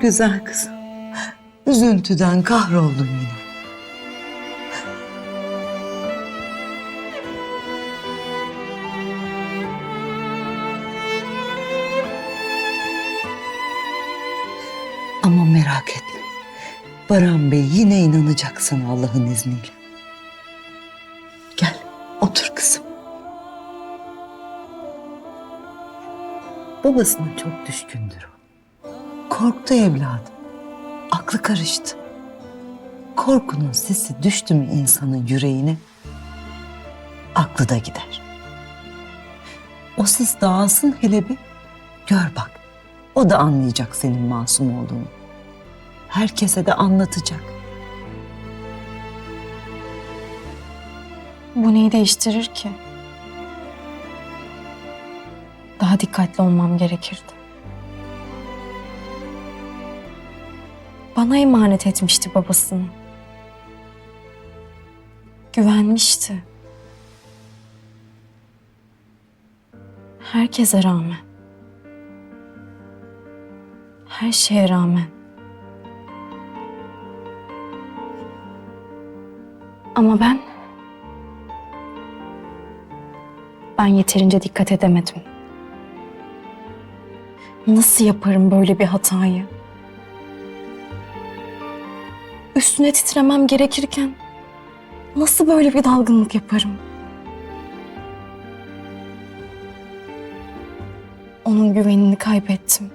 güzel kızım. Üzüntüden kahroldum yine. Ama merak etme. Baran Bey yine inanacak sana Allah'ın izniyle. Gel, otur kızım. Babasına çok düşkündür o. Korktu evladım. Aklı karıştı. Korkunun sesi düştü mü insanın yüreğine, aklı da gider. O ses dağılsın hele bir, gör bak. O da anlayacak senin masum olduğunu. Herkese de anlatacak. Bu neyi değiştirir ki? Daha dikkatli olmam gerekirdi. Bana emanet etmişti babasını. Güvenmişti. Herkese rağmen. Her şeye rağmen. Ama ben Ben yeterince dikkat edemedim. Nasıl yaparım böyle bir hatayı? Üstüne titremem gerekirken nasıl böyle bir dalgınlık yaparım? Onun güvenini kaybettim.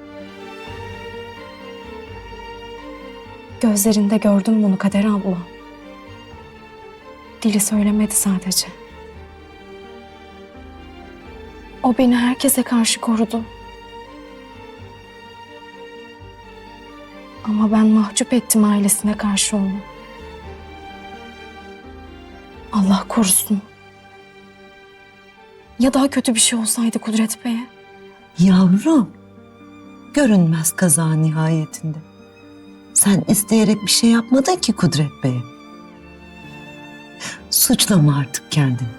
Gözlerinde gördüm bunu Kader abla. Dili söylemedi sadece. O beni herkese karşı korudu. Ama ben mahcup ettim ailesine karşı onu. Allah korusun. Ya daha kötü bir şey olsaydı Kudret Bey'e? Yavrum, görünmez kaza nihayetinde. Sen isteyerek bir şey yapmadın ki Kudret Bey'e. Suçlama artık kendini.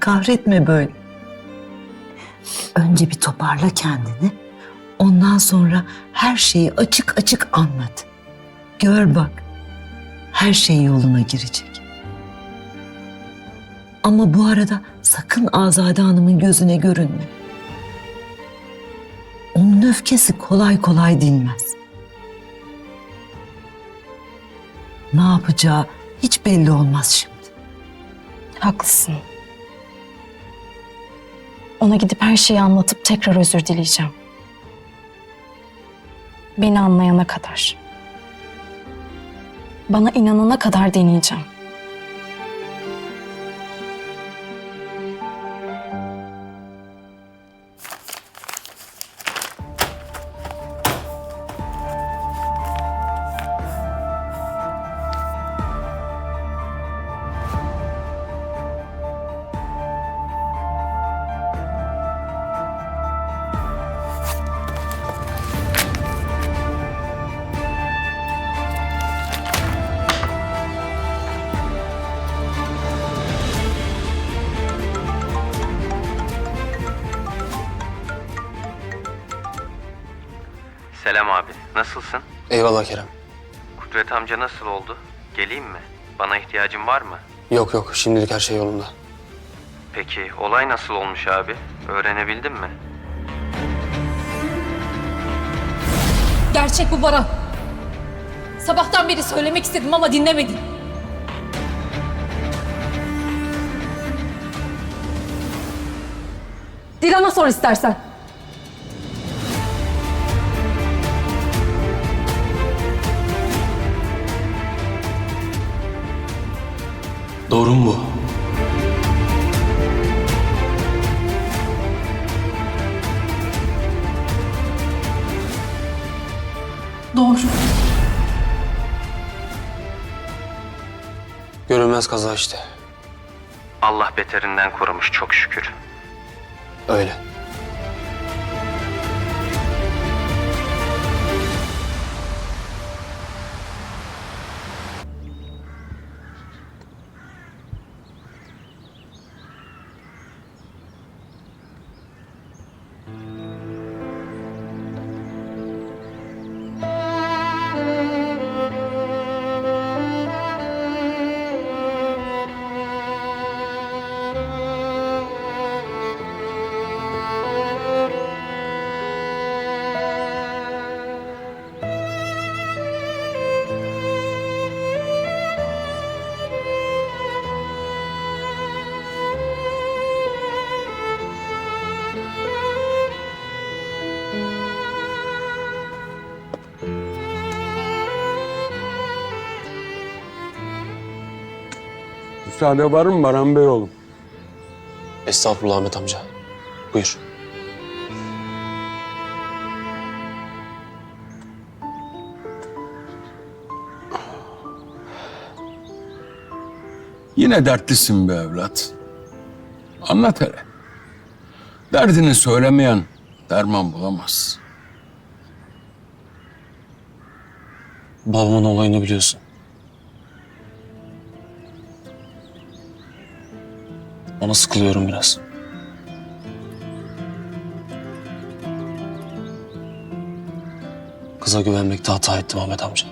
Kahretme böyle. Önce bir toparla kendini. Ondan sonra her şeyi açık açık anlat. Gör bak. Her şey yoluna girecek. Ama bu arada sakın Azade Hanım'ın gözüne görünme. Onun öfkesi kolay kolay dinmez. Ne yapacağı hiç belli olmaz şimdi. Haklısın. Ona gidip her şeyi anlatıp tekrar özür dileyeceğim. Beni anlayana kadar. Bana inanana kadar deneyeceğim. Selam abi, nasılsın? Eyvallah Kerem. Kudret amca nasıl oldu? Geleyim mi? Bana ihtiyacın var mı? Yok yok şimdilik her şey yolunda. Peki olay nasıl olmuş abi? Öğrenebildin mi? Gerçek bu Baran. Sabahtan beri söylemek istedim ama dinlemedin. Dilan'a sor istersen. Doğru mu bu? Doğru. Görünmez kaza işte. Allah beterinden korumuş çok şükür. Öyle. Müsaade var mı Baran Bey oğlum? Estağfurullah Ahmet amca. Buyur. Yine dertlisin be evlat. Anlat hele. Derdini söylemeyen derman bulamaz. Babamın olayını biliyorsun. Ona sıkılıyorum biraz. Kıza güvenmekte hata ettim Ahmet amca.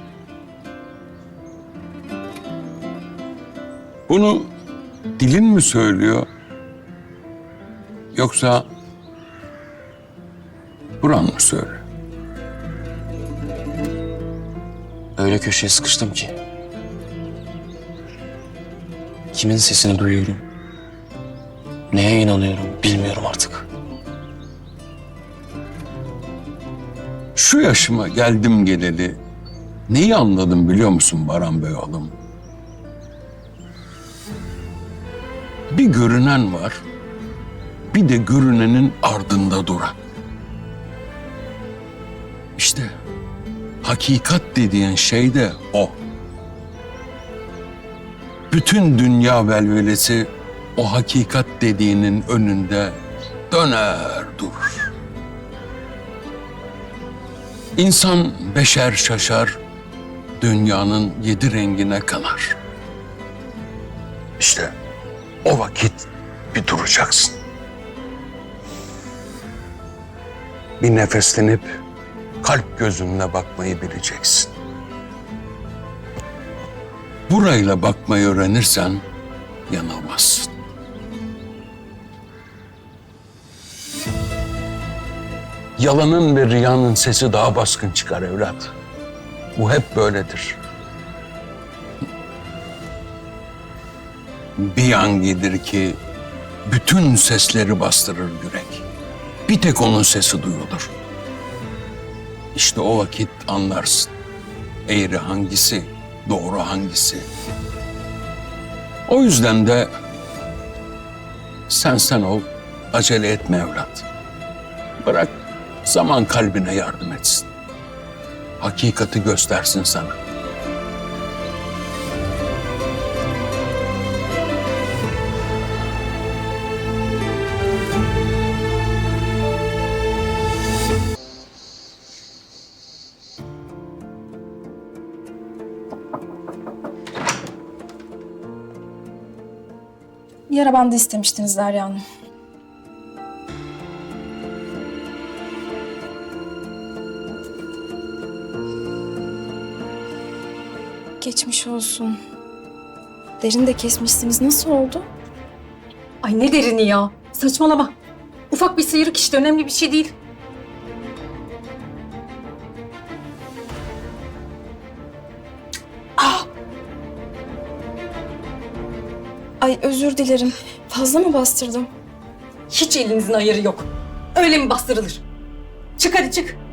Bunu dilin mi söylüyor? Yoksa Buran mı söylüyor? Öyle köşeye sıkıştım ki. Kimin sesini duyuyorum? Neye inanıyorum bilmiyorum artık. Şu yaşıma geldim geleli neyi anladım biliyor musun Baran Bey oğlum? Bir görünen var, bir de görünenin ardında duran. İşte hakikat dediğin şey de o. Bütün dünya velvelesi o hakikat dediğinin önünde döner durur. İnsan beşer şaşar, dünyanın yedi rengine kanar. İşte o vakit bir duracaksın. Bir nefeslenip kalp gözünle bakmayı bileceksin. Burayla bakmayı öğrenirsen yanılmazsın. Yalanın ve riyanın sesi daha baskın çıkar evlat. Bu hep böyledir. Bir an gelir ki bütün sesleri bastırır yürek. Bir tek onun sesi duyulur. İşte o vakit anlarsın. Eğri hangisi, doğru hangisi. O yüzden de sen sen ol, acele etme evlat. Bırak zaman kalbine yardım etsin. Hakikati göstersin sana. Yara bandı istemiştiniz Derya Hanım. Geçmiş olsun. Derin de kesmişsiniz. Nasıl oldu? Ay ne derini ya. Saçmalama. Ufak bir sıyrık işte önemli bir şey değil. Ay özür dilerim. Fazla mı bastırdım? Hiç elinizin ayarı yok. Öyle mi bastırılır? Çık hadi çık.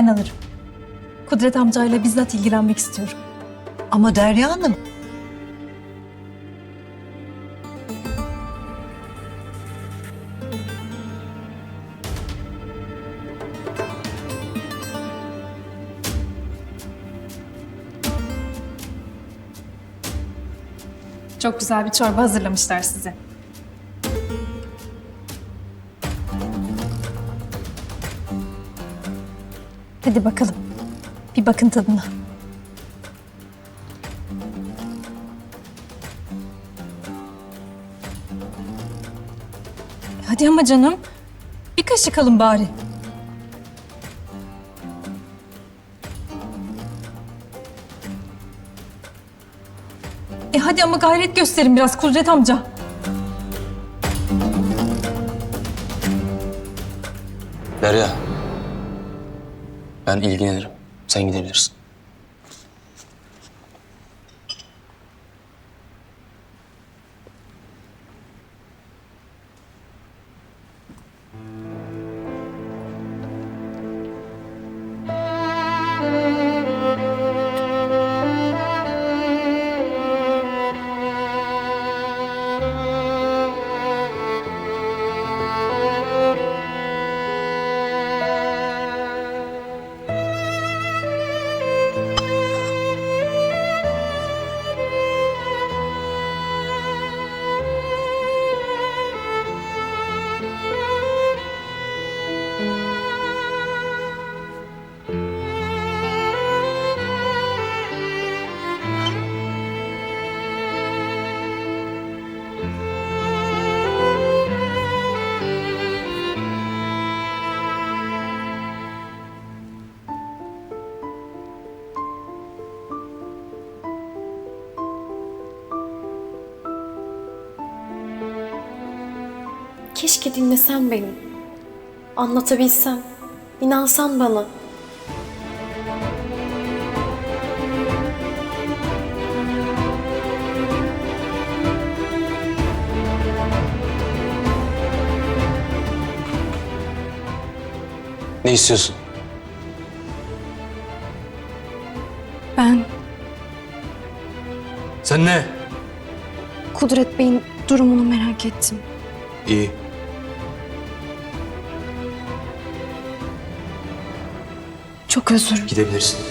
Ben alırım. Kudret amcayla bizzat ilgilenmek istiyorum. Ama Derya Hanım Çok güzel bir çorba hazırlamışlar size. Hadi bakalım. Bir bakın tadına. Hadi ama canım. Bir kaşık alın bari. E hadi ama gayret gösterin biraz Kudret amca. Derya. Ben ilgilenirim. Sen gidebilirsin. Keşke dinlesen beni. Anlatabilsem, inansan bana. Ne istiyorsun? Ben Sen ne? Kudret Bey'in durumunu merak ettim. İyi. Çok özür. Gidebilirsin.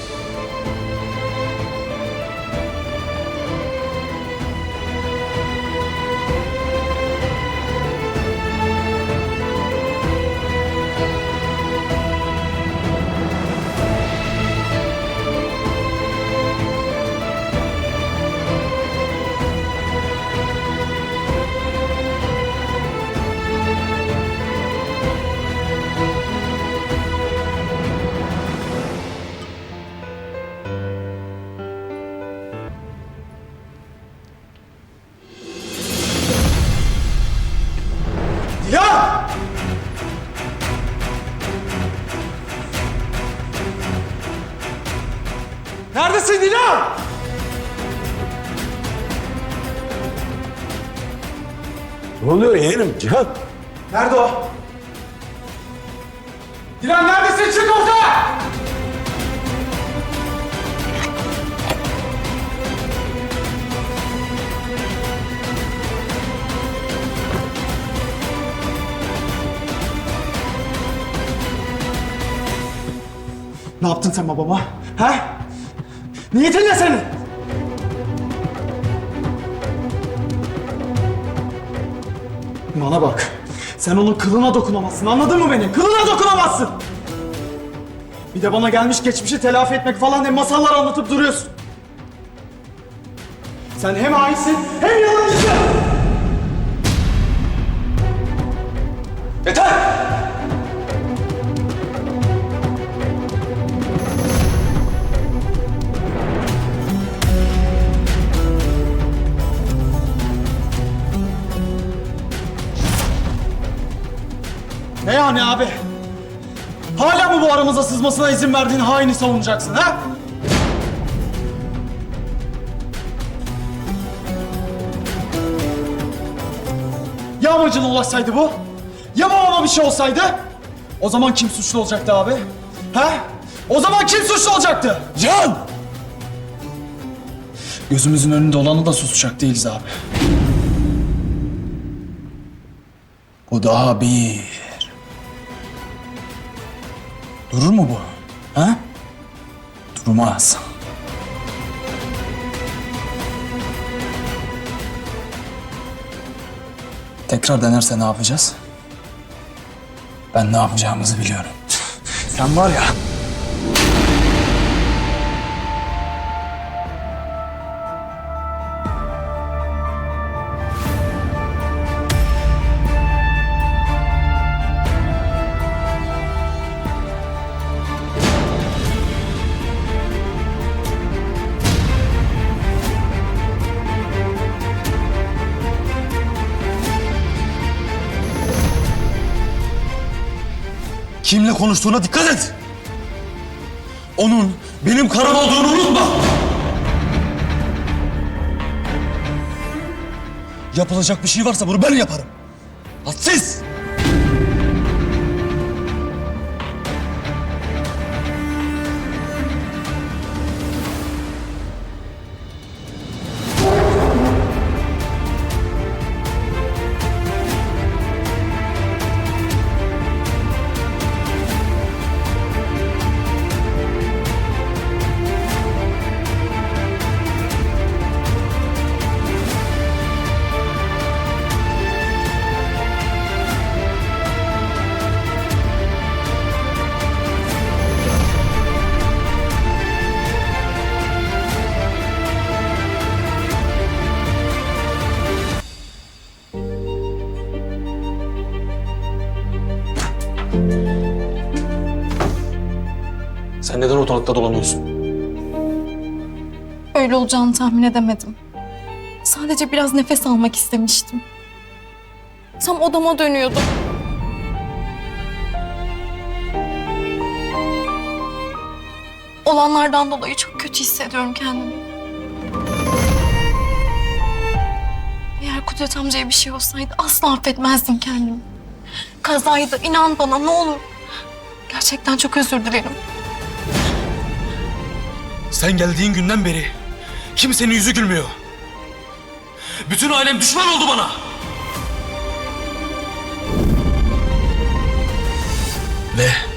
Cihan? Nerede o? Dilan neredesin? Çık ortaya! Ne yaptın sen babama? He? Niyetin ne senin? Bana bak. Sen onun kılına dokunamazsın. Anladın mı beni? Kılına dokunamazsın. Bir de bana gelmiş geçmişi telafi etmek falan diye masallar anlatıp duruyorsun. Sen hem hainsin hem yalancısın. Sızmasına izin verdiğin haini savunacaksın ha? Ya amacına ulaşsaydı bu? Ya babama bir şey olsaydı? O zaman kim suçlu olacaktı abi? Ha? O zaman kim suçlu olacaktı? Can! Gözümüzün önünde olanı da susacak değiliz abi. Bu daha bir. Durur mu bu? Ha? Durmaz. Tekrar denerse ne yapacağız? Ben ne yapacağımızı biliyorum. Sen var ya... Kimle konuştuğuna dikkat et. Onun benim karım olduğunu unutma. Yapılacak bir şey varsa bunu ben yaparım. Hadsiz! Sen neden ortalıkta dolanıyorsun? Öyle olacağını tahmin edemedim. Sadece biraz nefes almak istemiştim. Tam odama dönüyordum. Olanlardan dolayı çok kötü hissediyorum kendimi. Eğer Kudret amcaya bir şey olsaydı asla affetmezdim kendimi. Kazaydı, inan bana ne olur. Gerçekten çok özür dilerim. Sen geldiğin günden beri kimsenin yüzü gülmüyor. Bütün ailem düşman oldu bana. Ve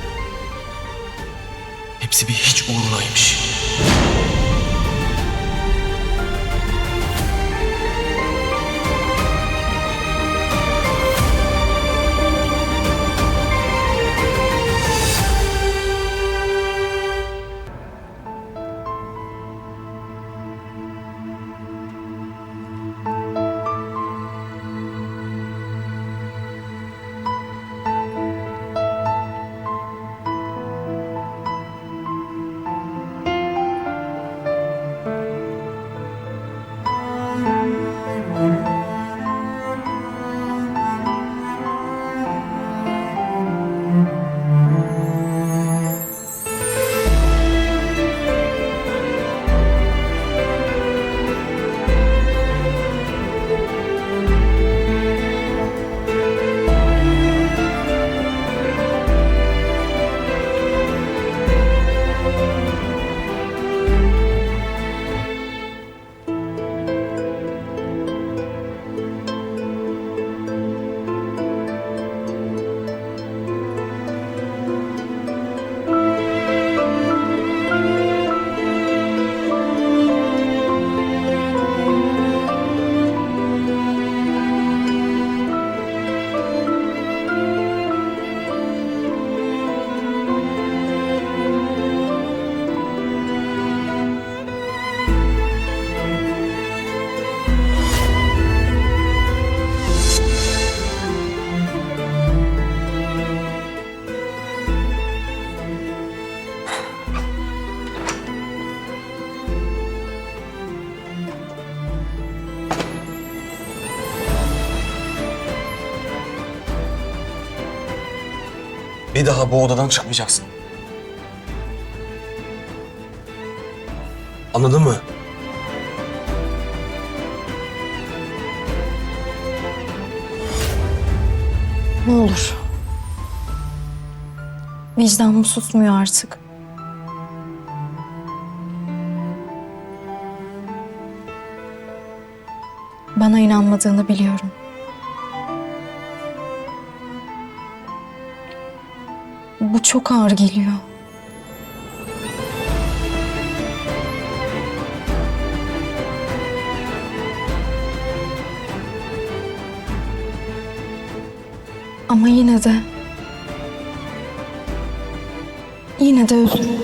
Bir daha bu odadan çıkmayacaksın. Anladın mı? Ne olur. Vicdanım susmuyor artık. Bana inanmadığını biliyorum. Bu çok ağır geliyor. Ama yine de... Yine de özür